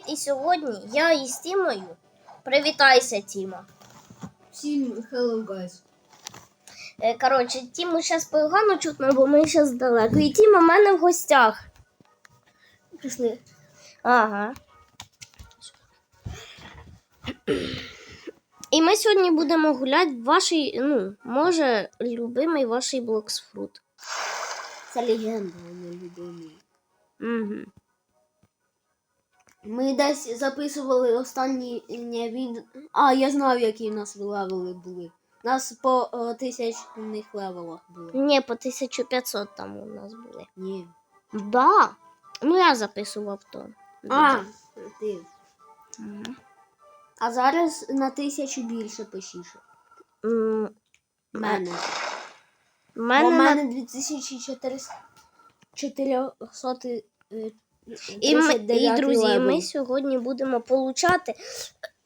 Привіт! І сьогодні я із Тімою. Привітайся, Тіма. Всім hello guys. Е, Коротше, Тіму зараз погано чутно, бо ми зараз далеко. І Тіма в мене в гостях. Пішли. Ага. І ми сьогодні будемо гуляти в вашій, ну, може, любимий ваш блоксфрут. Це легенда, а не людини. Угу. Ми десь записували останні не, від. А, я знаю, які в нас левели були. У нас по е, тисячних левелах було. Ні, по 1500 там у нас були. Ні. Да. Ну я записував то. А, ти. Мгм. А зараз на тисячу більше пишіше. М, Мене. Бо мене в на- мене 2400 400 е, І, ми, і друзі, левел. ми сьогодні будемо получати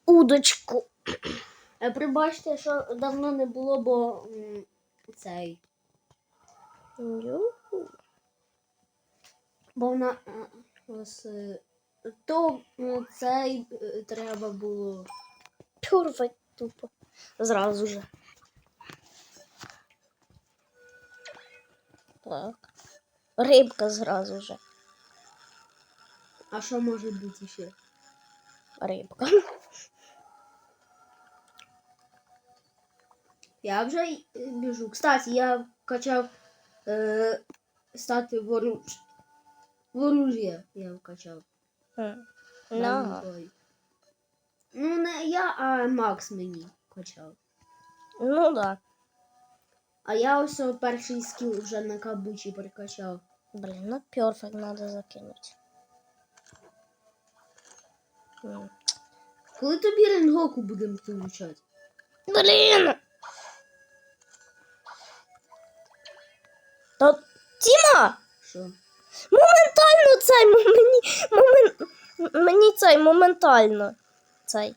удочку. Е, Прибачте, що давно не було, бо цей. Бо на е, ось, е, то цей треба було. Perfect тупо. Зразу же. Так. Рибка зразу же. А що може бути ще? Рибка. Я вже й, е, біжу. Кстати, я качав е, стати воруж. Воруж'я я вкачав. М. На Ну, той. Ну, не я, а Макс мені качав. ну да. А я ось о, перший скіл вже на кабучі прикачав. Блін, ну перфект надо закинути. М. Коли тобі Ренгоку будемо получати? Блін! Та Тіма! Що? Моментально цей мені, момен, мені цей моментально. Цей.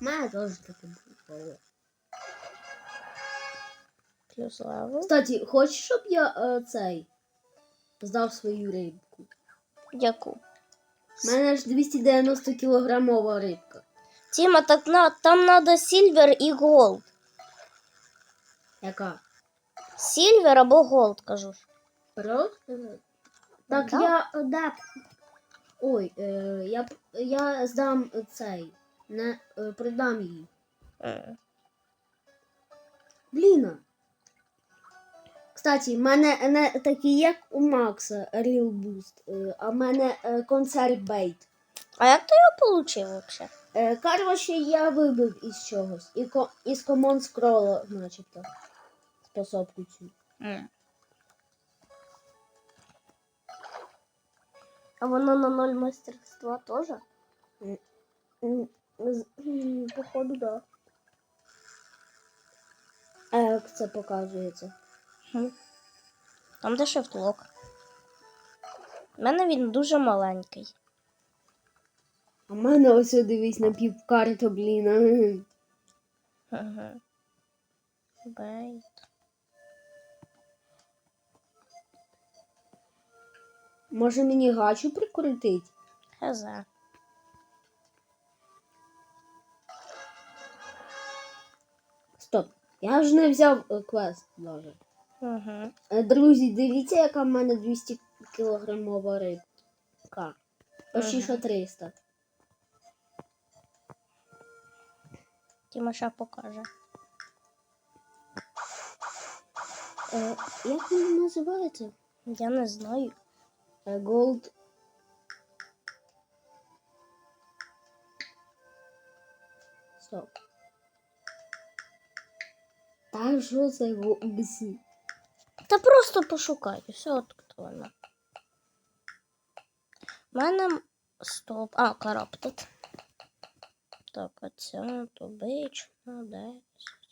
Мене теж таке було. Плюс. Кстати, хочеш, щоб я е, цей здав свою рибку? Яку? У мене ж 290 кілограмова рибка. Тіма, так на, там надо сільвер і голд. Яка? Сільвер або голд, кажу. ж. Просто? Так Да. я е, да. Ой, е, я, я здам е, цей. Не е, продам її. М. Бліна. Кстати, в мене не такий, як у Макса Real Boost, е, а в мене е, концерт бейт. А як ти його получив взагалі? Е, Коротше, я вибив із чогось. Із команд скрола, начебто. Способку цю. А воно на ноль мастерства з- Походу, да. А як це показується? Там де шифтлок. У мене він дуже маленький. А в мене ось дивись на півкарту, блін. Ага. Бейт. Може мені гачу прикрутить? Хз. Стоп. Я ж не взяв е, квест даже. Угу. Е, Друзі, дивіться, яка в мене 200 кілограмова рибка. Почти Ага. що 300. Тимоша покаже. Е, як він називається? Я не знаю. Е, Gold. Стоп. Та що це Gold? Та просто пошукай, все актуально. У мене стоп. А, караптет. Так, оця, тобична, десь. Скільки їх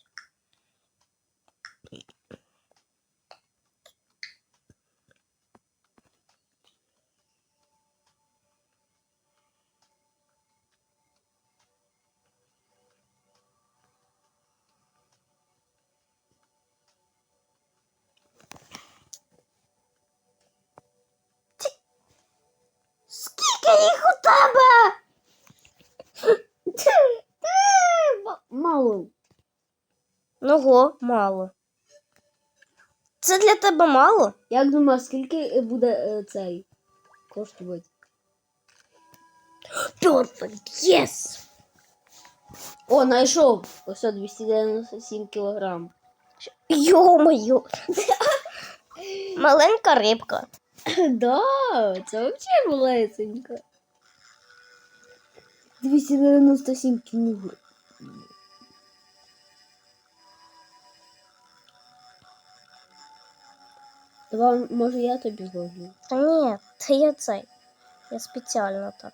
Ого, мало. Це для тебе мало? Як думаєш, скільки буде е, цей коштувати? Perfect, yes! О, знайшов! Ось 297 кілограм. Йо-моє. Маленька рибка. Да, це взагалі малесенько. 297 кілограм. Давай, може, я тобі зловлю. Та ні, це я цей. Я спеціально так.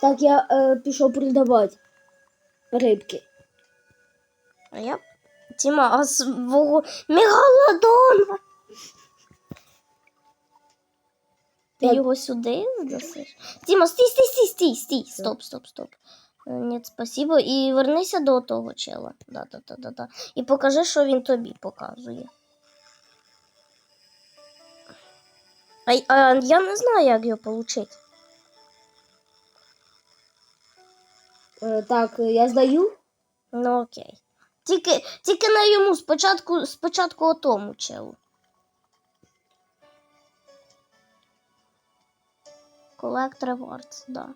Так, я е, пішов продавати рибки. А я. Тіма, а свого мегалодона. Ти його сюди здасиш? Тіма, стій, стій, стій, стій, стій. Стоп, стоп, стоп. Е, Ні, спасибо. І вернися до того чела. Да, да, да, да, да. І покажи, що він тобі показує. А, а я не знаю, як його отримати. Так, я здаю. Ну окей. Тільки, тільки на йому спочатку, спочатку отому челу. Collect rewards, да.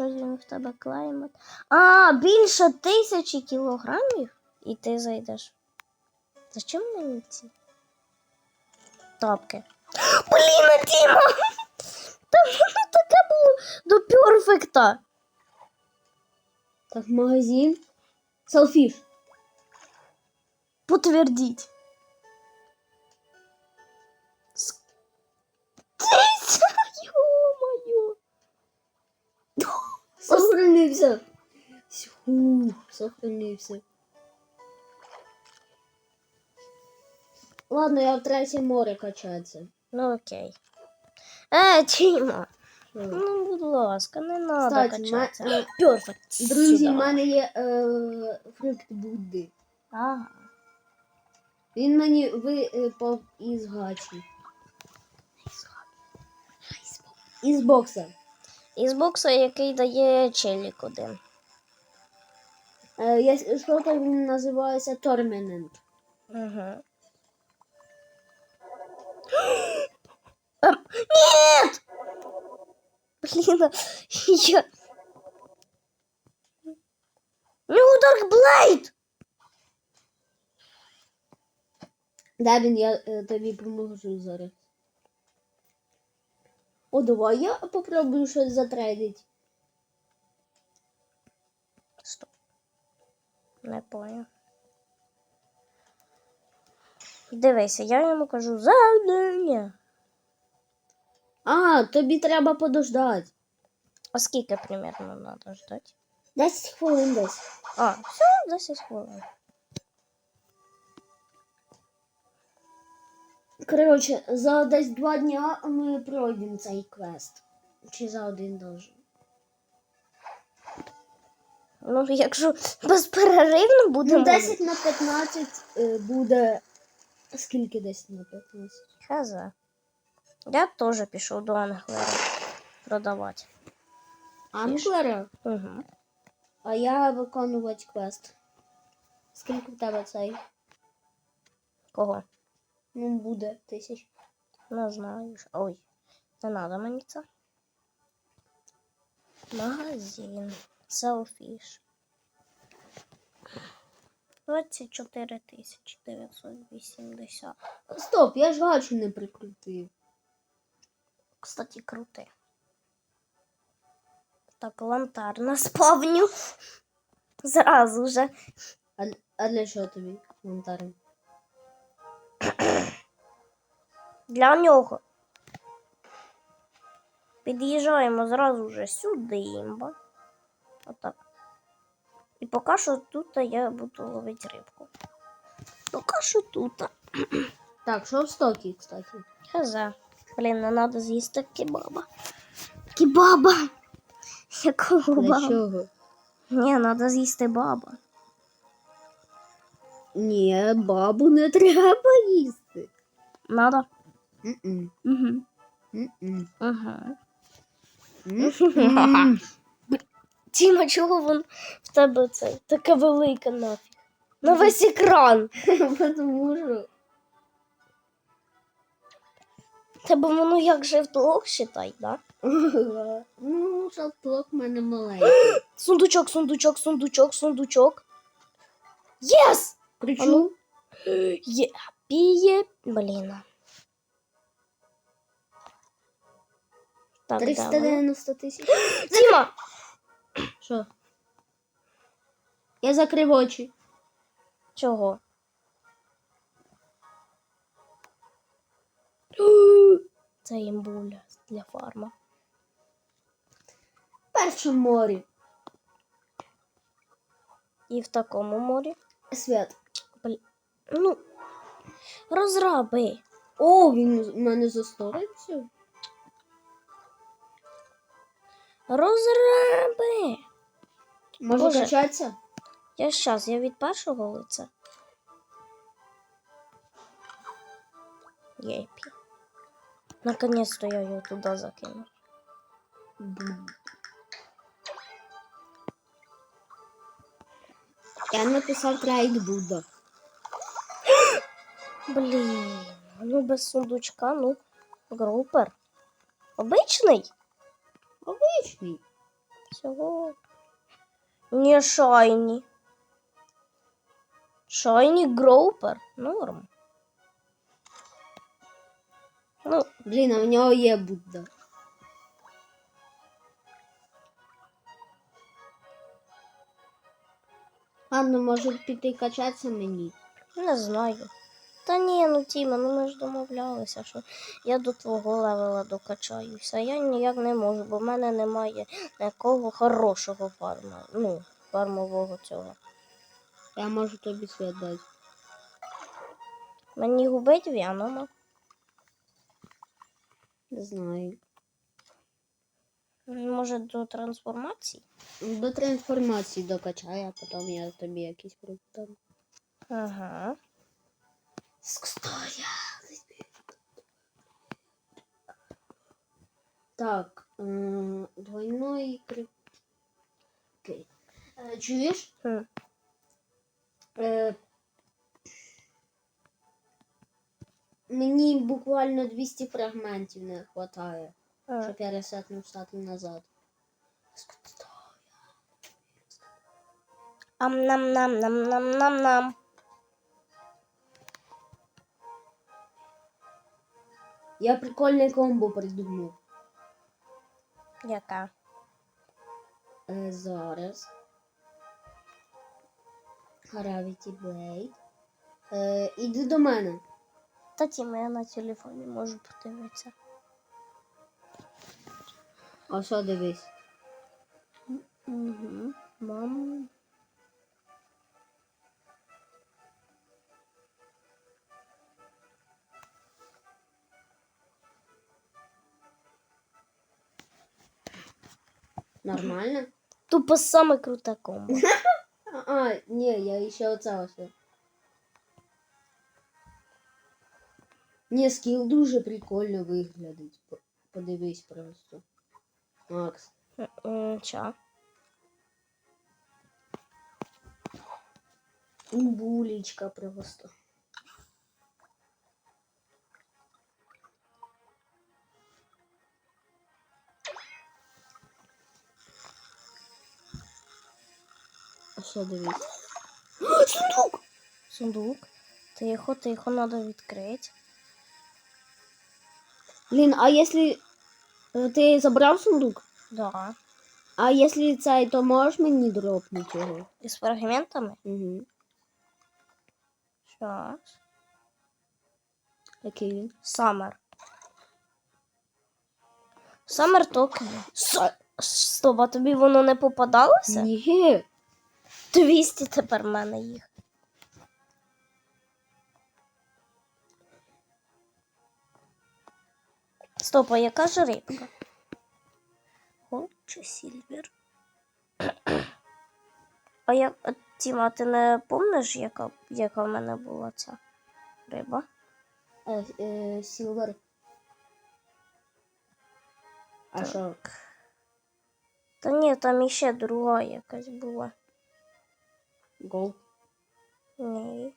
Щось він в тебе клеймить. А, більше тисячі кілограмів? І ти зайдеш. Зачем мені ці? Тапки. Блін, Тіма! Та воно таке було до перфекта. Так, магазин. Селфіш. Подтвердить. С- Сохранився. Фух, сохранився. Ладно, я в третє море качатися. Ну окей. Е, Тіма, Що? ну будь ласка, не ма- качатися. е, Перфект. Друзі, в мене є е, фрукт Будди. Ага. Він мені випав із гачі. Із бокса. Із бокса, який дає челік один. Е, я, що то він називається Тормінент. Угу. Нет! Блин, я... New Dark Blade! Він, я е, тобі поможу зараз. О, давай я попробую щось затрейдити. Стоп. Не понял. Дивися, я йому кажу завдання. А, тобі треба подождати. А скільки примерно надо ждать? 10 хвилин десь. А, все, 10 хвилин. Коротше, за десь два дня ми пройдемо цей квест. Чи за один даже. Ну, якщо безперервно буде. Ну, 10 на 15 е, буде. Скільки 10 на 15? Хз. Я теж пішов до Англера продавати. Англера? Угу. А я виконувати квест. Скільки в тебе цей? Кого? Ну, буде тисяч. Не знаю. Ой, не надо мені це. Магазин. Селфіш. 24 тисячі 980. Стоп, я ж гачу не прикрутив. Кстати, крути. Так, лантарна сповню. Зразу же. А, а для чого тобі монтарем? Для нього. Під'їжджаємо зразу вже сюди. Отак. І поки що тут я буду ловити рибку. Поки що тут. Так, що в стокі, кстати? Хз. Блін, не треба з'їсти кебаба. Кебаба! Якого Для баба? чого? Ні, треба з'їсти баба. Ні, бабу не треба їсти. Надо? Угу. М-м. Угу. М-м. Тіма, чого вон в тебе це таке велике нафіг? На весь екран. Тому що Тебе воно як жевтлок считай, да? ну, шатлок в мене маленький. Сундучок, сундучок, сундучок, сундучок. Єс! Причому Є, піє, блін. Так, 390 тисяч. Тіма! Що? Я закрив очі. Чого? Це імбуля для фарма. В першому морі. І в такому морі. Свят. Бл... Ну, розраби. О, він мене засторився. Розраби. Може Боже. качатися? Я щас, я від першого лиця. Єпі. Наконец-то я його туди закинув. Я написав трейд Будда. Блін, ну без сундучка, ну, групер. Обичний? Обичний. Всього. Не шайні. Шайні гроупер. Норм. Ну, Блін, а в нього є Будда. Ладно, може піти качатися мені. не знаю. Та ні, ну Тіма, ну ми ж домовлялися, що я до твого левела докачаюся. Я ніяк не можу, бо в мене немає якого хорошого фарма. Ну, фармового цього. Я можу тобі свят дати. Мені губить Вянома. Не знаю. Може до трансформації? До трансформації докачай, а потім я тобі якийсь продам. Ага. Так, двойной крип. Окей. Чуєш? Хм. Е, Мені буквально 200 фрагментів не вистачає, А, щоб я ресетнув стати назад. Ам Я прикольне комбо придумав. Яка? Е, зараз. Gravity Blade. Е, іди до мене. Та Тіма, я на телефоні можу подивитися. А що дивись? Угу. Мам. Нормально? Тупо саме круте комбо. А, а, ні, я ще оце ось. Ні, скіл дуже прикольно виглядить. По- Подивись просто. Макс. М, Ча. Булічка просто. Що дивись? Сундук! Сундук. Тихо, тихо, треба відкрити. Блін, а якщо е, ти забрав сундук? Да. А якщо цей, то можеш мені дропнути його? Із фрагментами? Угу. Щас. Який він? Саммер. Саммер токен. Стоп, а тобі воно не попадалося? ні. 200 тепер в мене їх. Стоп, а яка ж рибка? Голд чи сільвер? А як, а, Тіма, ти не помниш, яка, яка в мене була ця риба? Е, е, Сілвер. А що? Та ні, там іще друга якась була. Гол. Ні.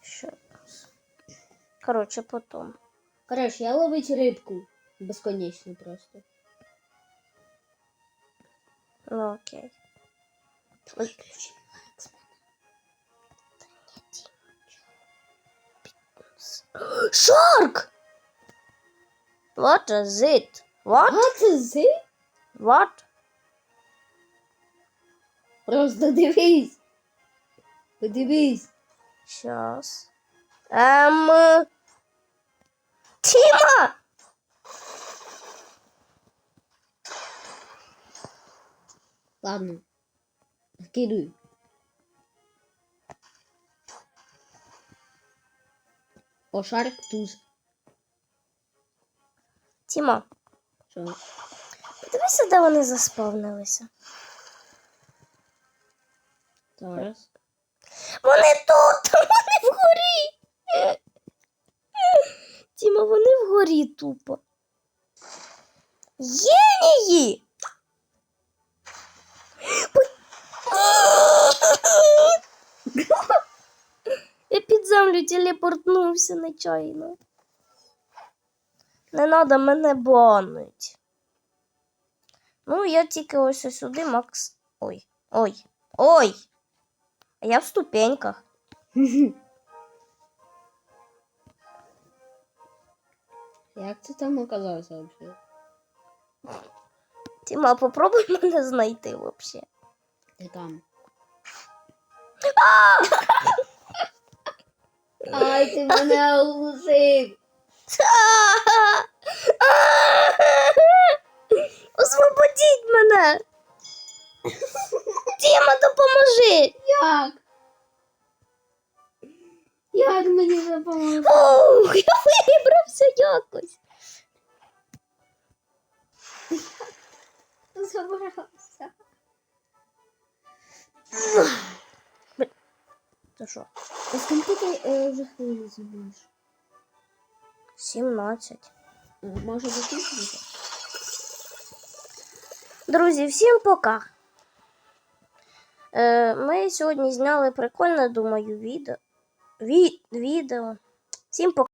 Ще раз. Коротше, потом. Коротше, я ловить рибку. Безконечно просто. Ну окей. Виключи. Shark! What is it? What? А це зи? What? Просто дивись. Подивись. Щас. Ем... Тіма! Ладно. Скидуй. О, шарик туз. Тіма, Що? подивися, де вони заспавнилися. Зараз. Вони тут, вони вгорі. Тіма, вони вгорі тупо. Генії! Я під землю телепортнувся нечайно. Не треба мене банить. Ну, я тільки ось сюди, Макс. Ой, ой, ой! А я в ступеньках. Як це там оказалося взагалі? Тіма, попробуй мене знайти взагалі. Ти там. Ай, ти мене оглушив. Освободіть мене! Тіма, допоможи! Як? Як мені допомогти? Ух, я вибрався якось. Забрався. Ти що? А скільки ти е, вже хвилин зробиш? 17. Е, Може закінчити? Друзі, всім пока. Е, ми сьогодні зняли прикольне, думаю, відео. Ві- відео. Всім пока.